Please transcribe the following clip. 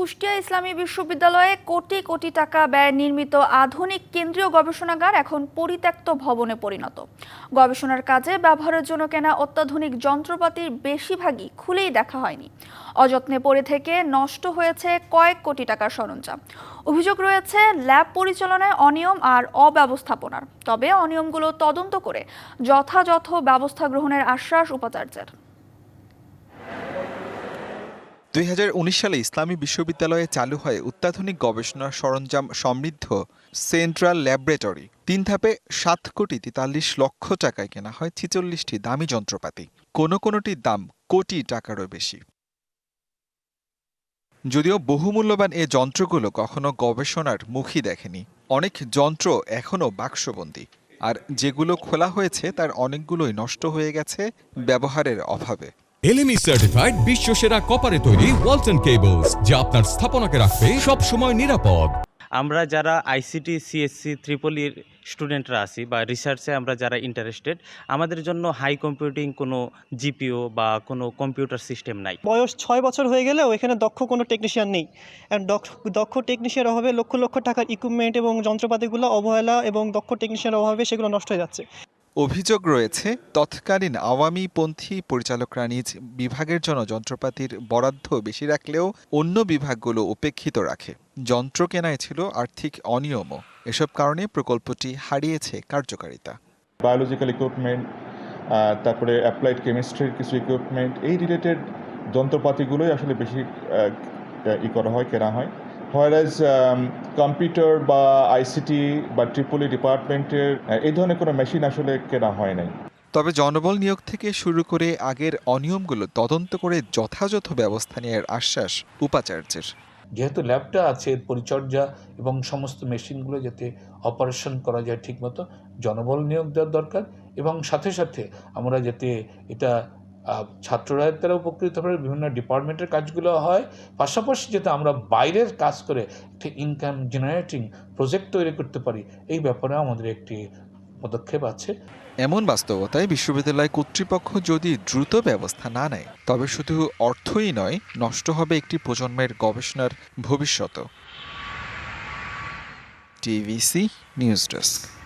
কুষ্টিয়া ইসলামী বিশ্ববিদ্যালয়ে কোটি কোটি টাকা ব্যয় নির্মিত আধুনিক কেন্দ্রীয় গবেষণাগার এখন পরিত্যক্ত ভবনে পরিণত। গবেষণার কাজে ব্যবহারের জন্য কেনা অত্যাধুনিক যন্ত্রপাতির বেশিরভাগই খুলেই দেখা হয়নি। অযত্নে পড়ে থেকে নষ্ট হয়েছে কয়েক কোটি টাকার সরঞ্জাম। অভিযোগ রয়েছে, ল্যাব পরিচালনায় অনিয়ম আর অব্যবস্থাপনার। তবে অনিয়মগুলো তদন্ত করে যথাযথ ব্যবস্থা গ্রহণের আশ্বাস উপাচার্যের। দুই হাজার উনিশ সালে ইসলামী বিশ্ববিদ্যালয়ে চালু হয় অত্যাধুনিক গবেষণা সরঞ্জাম সমৃদ্ধ সেন্ট্রাল ল্যাবরেটরি। তিন ধাপে সাত কোটি তেতাল্লিশ লক্ষ টাকায় কেনা হয় ছিচল্লিশটি দামি যন্ত্রপাতি। কোনো কোনোটির দাম কোটি টাকারও বেশি। যদিও বহুমূল্যবান এ যন্ত্রগুলো কখনো গবেষণার মুখই দেখেনি, অনেক যন্ত্র এখনও বাক্সবন্দী। আর যেগুলো খোলা হয়েছে তার অনেকগুলোই নষ্ট হয়ে গেছে ব্যবহারের অভাবে। এলএমই সার্টিফাইড বিশ্ব সেরা কপারে তৈরি ওয়ালটন কেবলস যা আপনার স্থাপনাকে রাখবে সব সময় নিরাপদ। আমরা যারা আইসিটি সিএসসি ত্রিপলির স্টুডেন্টরা আছি বা রিসার্চে আমরা যারা ইন্টারেস্টেড আমাদের জন্য হাই কম্পিউটিং কোনো জিপিও বা কোনো কম্পিউটার সিস্টেম নাই। বয়স ছয় বছর হয়ে গেলেও এখানে দক্ষ কোনো টেকনিশিয়ান নেই। দক্ষ- দক্ষ টেকনিশিয়ান অভাবে লক্ষ লক্ষ টাকার ইকুইপমেন্ট এবং যন্ত্রপাতিগুলো অবহেলা এবং দক্ষ টেকনিশিয়ান অভাবে সেগুলো নষ্ট হয়ে যাচ্ছে। অভিযোগ রয়েছে, তৎকালীন আওয়ামী পন্থী পরিচালকরা নিজ বিভাগের জন্য যন্ত্রপাতির বরাদ্দ বেশি রাখলেও অন্য বিভাগগুলো উপেক্ষিত রাখে। যন্ত্র কেনায় ছিল আর্থিক অনিয়মও। এসব কারণে প্রকল্পটি হারিয়েছে কার্যকারিতা। বায়োলজিক্যাল ইকুইপমেন্ট তারপরে অ্যাপ্লাইড কেমিস্ট্রির কিছু ইকুইপমেন্ট এই রিলেটেড যন্ত্রপাতিগুলোই আসলে বেশি ই করা হয়, কেনা হয়। হোয়ারাজ কম্পিউটার বা আইসিটি বা ট্রিপলি ডিপার্টমেন্টের এই ধরনের কোনো মেশিন আসলে কেনা হয় নাই। তবে জনবল নিয়োগ থেকে শুরু করে আগের অনিয়মগুলো তদন্ত করে যথাযথ ব্যবস্থা নেওয়ার আশ্বাস উপাচার্যের। যেহেতু ল্যাবটা আছে এর পরিচর্যা এবং সমস্ত মেশিনগুলো যাতে অপারেশন করা যায় ঠিকমতো জনবল নিয়োগ দেওয়ার দরকার এবং সাথে সাথে আমরা যাতে এটা ছাত্ররা তারা উপকৃত হবে বিভিন্ন ডিপার্টমেন্টের কাজগুলো হয়। পাশাপাশি যাতে আমরা বাইরের কাজ করে একটি ইনকাম জেনারেটিং প্রজেক্ট তৈরি করতে পারি, এই ব্যাপারে আমাদের একটি পদক্ষেপ আছে। এমন বাস্তবতায় বিশ্ববিদ্যালয় কর্তৃপক্ষ যদি দ্রুত ব্যবস্থা না নেয়, তবে শুধু অর্থই নয়, নষ্ট হবে একটি প্রজন্মের গবেষণার ভবিষ্যৎ টিভিসি নিউজ ডেস্ক।